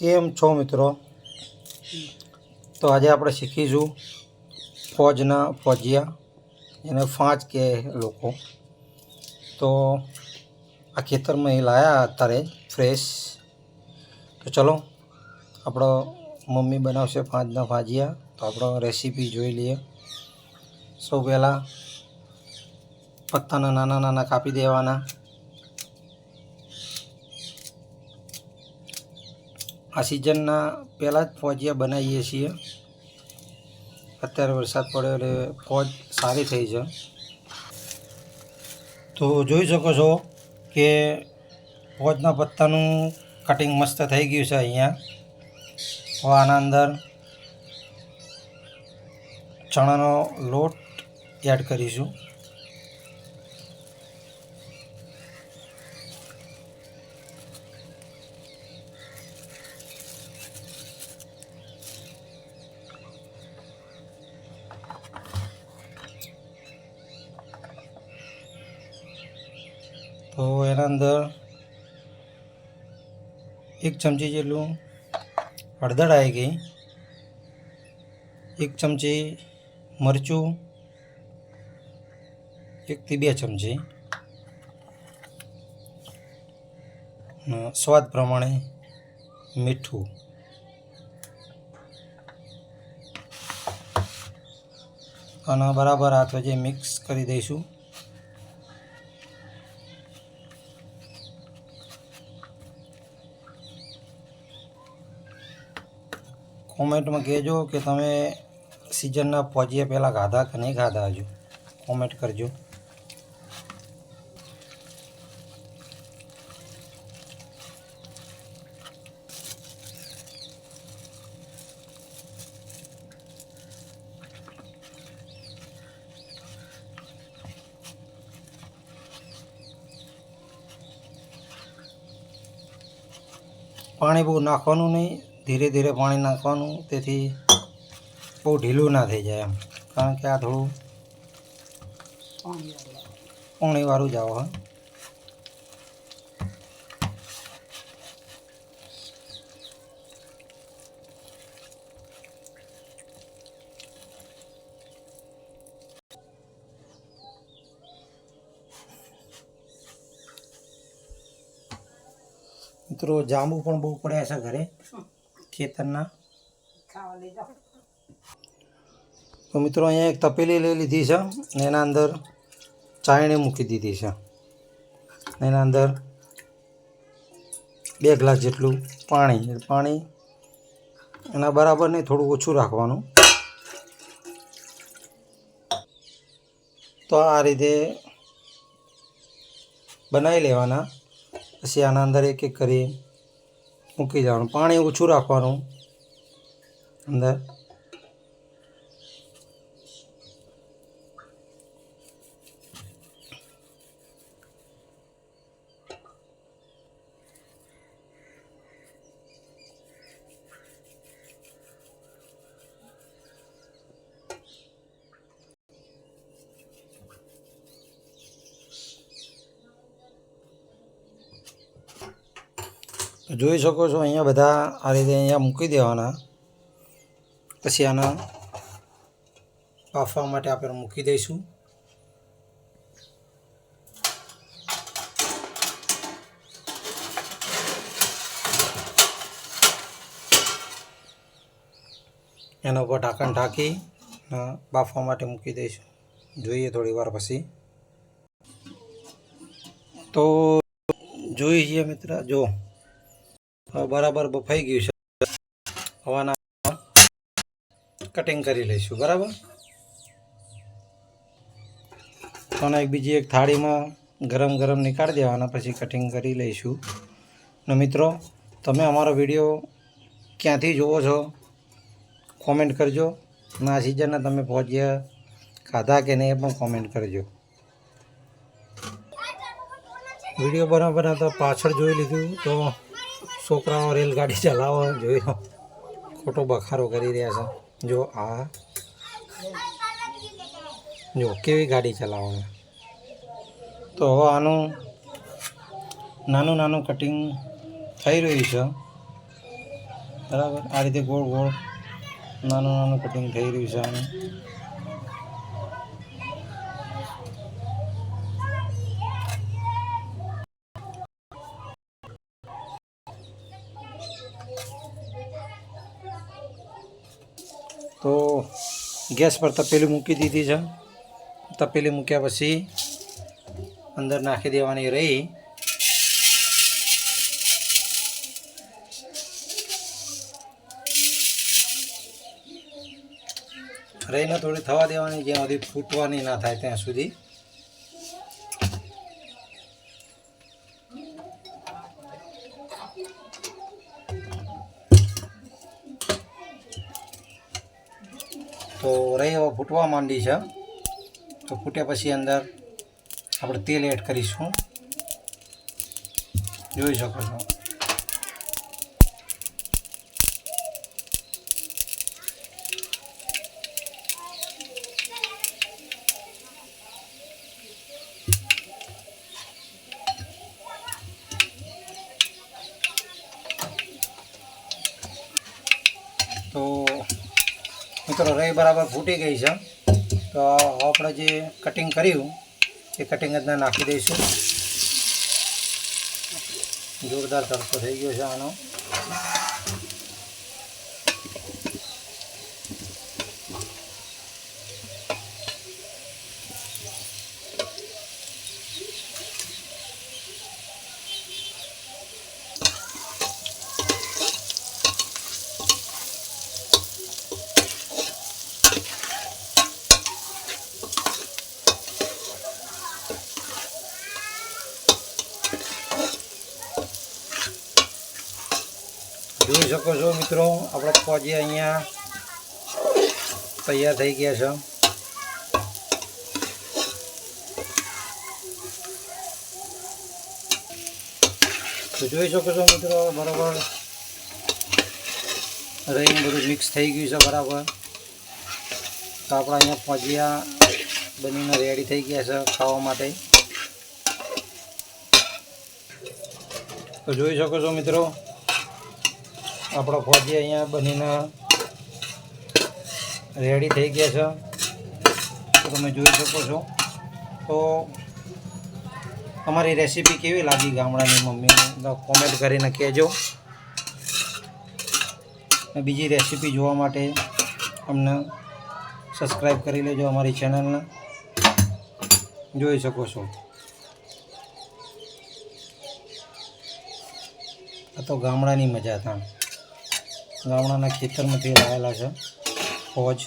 કેમ છો મિત્રો? તો આજે આપણે શીખીશું ફોજના ફોજિયા, એને ફાંચ કે લોકો. તો આ ખેતરમાં એ લાયા અત્યારે ફ્રેશ. તો ચલો, આપણો મમ્મી બનાવશે ફાંચના ફાજિયા. તો આપણો રેસીપી જોઈ લઈએ. સૌ પહેલાં પત્તાના નાના નાના કાપી દેવાના. આ સિઝનના પહેલાં જ ફોજિયા બનાવીએ છીએ. અત્યારે વરસાદ પડ્યો એટલે ફોજ સારી થઈ છે. તો જોઈ શકો છો કે ફોજના પત્તાનું કટિંગ મસ્ત થઈ ગયું છે અહીંયા. હવે આના અંદર ચણાનો લોટ એડ કરીશું. તો એના અંદર એક ચમચી જેટલું હળદર આવી ગઈ. એક ચમચી મરચું. એકથી બે ચમચી. સ્વાદ પ્રમાણે મીઠું. અને બરાબર હાથે જે મિક્સ કરી દઈશું. કોમેન્ટમાં કહેજો કે તમે સિઝનના પહોંચ્યા પહેલાં ખાધા કે નહીં ખાધા હજુ? કોમેન્ટ કરજો. પાણી બહુ નાખવાનું નહીં. ધીરે ધીરે પાણી નાખવાનું, તેથી બહુ ઢીલું ના થઈ જાય એમ. કારણ કે આ થોડું પાણીવાળું જ આવો, હા. મિત્રો, જાંબુ પણ બહુ પડ્યા છે ઘરે. ખેતરના. તો મિત્રો અહીંયા એક તપેલી લઈ લીધી છે અને એના અંદર ચાયણી મૂકી દીધી છે. એના અંદર બે ગ્લાસ જેટલું પાણી પાણી એના બરાબર નહીં થોડું ઓછું રાખવાનું. તો આ રીતે બનાવી લેવાના. પછી આના અંદર એક એક કરી મૂકી જવાનું પાણી ઓછું રાખવાનું અંદર. તો જોઈ શકો છો, અહીંયા બધા આ રીતે અહીંયા મૂકી દેવાના. પછી આના બાફવા માટે આપણે મૂકી દઈશું. એના ઉપર ઢાંકણ ઢાંકી બાફવા માટે મૂકી દઈશું. જોઈએ થોડી વાર પછી. તો જોઈએ મિત્ર, જો. બરાબર બફાઈ ગયું છે. હવાના કટિંગ કરી લઈશું, બરાબર? અને એક, બીજી એક થાળીમાં ગરમ ગરમ નીકાળી દેવાના, પછી કટિંગ કરી લઈશું. ને મિત્રો, તમે અમારો વીડિયો ક્યાંથી જુઓ છો કોમેન્ટ કરજો. અને આ સિઝનના તમે પહોંચ્યા ખાધા કે નહીં એ પણ કોમેન્ટ કરજો. વીડિયો બનાવ બનાવતા પાછળ જોઈ લીધું તો છોકરાઓ રેલગાડી ચલાવો, જોઈ લો. ખોટો બખારો કરી રહ્યા છે. જો આ જો કેવી ગાડી ચલાવો તો હવે આનું નાનું નાનું કટિંગ થઈ રહ્યું છે. બરાબર? આ રીતે ગોળ ગોળ નાનું નાનું કટિંગ થઈ રહ્યું છે આનું. તો ગેસ પર તપેલી મૂકી દીધી છે. તપેલી મૂક્યા પછી અંદર નાખી દેવાની રહી. રહીને થોડી થવા દેવાની, જ્યાં સુધી ફૂટવાની ના થાય ત્યાં સુધી તો રહી હવે ફૂટવા માંડી છે. તો ફૂટ્યા પછી અંદર આપણે તેલ એડ કરીશું. જોઈ શકો છો તો મિત્રો રહી બરાબર ફૂટી ગઈ છે. તો આપણે જે કટિંગ કર્યું, એ કટિંગ જ નાખી દઈશું. જોરદાર તડકો થઈ ગયો છે આનો. જોઈ શકો છો મિત્રો, આપણે ફોજી અહીંયા. તૈયાર થઈ ગયા છે. તો જોઈ શકો છો મિત્રો, બરાબર. રહીને બધું મિક્સ થઈ ગયું છે બરાબર. તો આપણા અહીંયા ફોજીયા બનીને રેડી થઈ ગયા છે ખાવા માટે. તો જોઈ શકો છો મિત્રો આપણો ફોજી અહીંયા બનીને રેડી થઈ ગયા છે. તમે જોઈ શકો છો. તો અમારી રેસીપી કેવી લાગી ગામડાની મમ્મીને? કોમેન્ટ કરીને કહેજો. બીજી રેસીપી જોવા માટે અમને સબસ્ક્રાઈબ કરી લેજો અમારી ચેનલને જોઈ શકો છો. આ તો ગામડાની મજા હતા. ગામડાના ખેતરમાંથી લાવેલા છે. ફોજ